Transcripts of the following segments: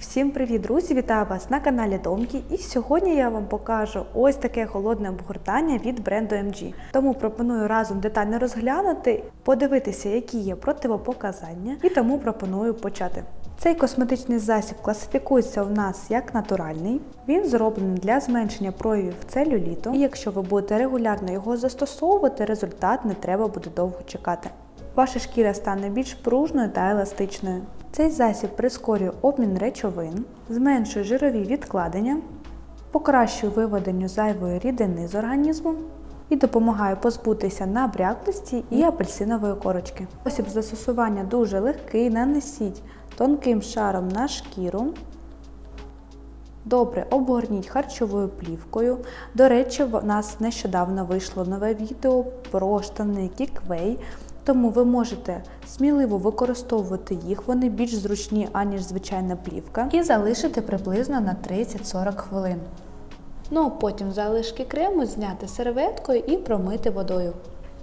Всім привіт, друзі! Вітаю вас на каналі Домки. І сьогодні я вам покажу ось таке холодне обгортання від бренду MG. Тому пропоную разом детально розглянути, подивитися, які є противопоказання, і тому пропоную почати. Цей косметичний засіб класифікується у нас як натуральний. Він зроблений для зменшення проявів целюліту. І якщо ви будете регулярно його застосовувати, результат не треба буде довго чекати. Ваша шкіра стане більш пружною та еластичною. Цей засіб прискорює обмін речовин, зменшує жирові відкладення, покращує виведенню зайвої рідини з організму і допомагає позбутися набряклості і апельсинової корочки. Спосіб застосування дуже легкий, нанесіть тонким шаром на шкіру. Добре обгорніть харчовою плівкою. До речі, в нас нещодавно вийшло нове відео про штани Кіквей, тому ви можете сміливо використовувати їх, вони більш зручні, аніж звичайна плівка, і залишити приблизно на 30-40 хвилин. Ну а потім залишки крему зняти серветкою і промити водою.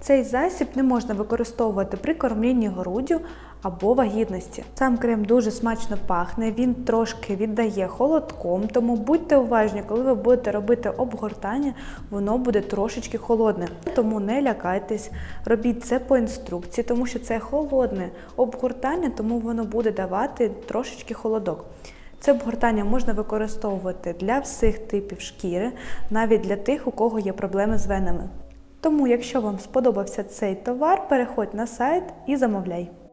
Цей засіб не можна використовувати при кормлінні груддю або вагітності. Сам крем дуже смачно пахне, він трошки віддає холодком, тому будьте уважні, коли ви будете робити обгортання, воно буде трошечки холодне. Тому не лякайтесь, робіть це по інструкції, тому що це холодне обгортання, тому воно буде давати трошечки холодок. Це обгортання можна використовувати для всіх типів шкіри, навіть для тих, у кого є проблеми з венами. Тому, якщо вам сподобався цей товар, переходь на сайт і замовляй.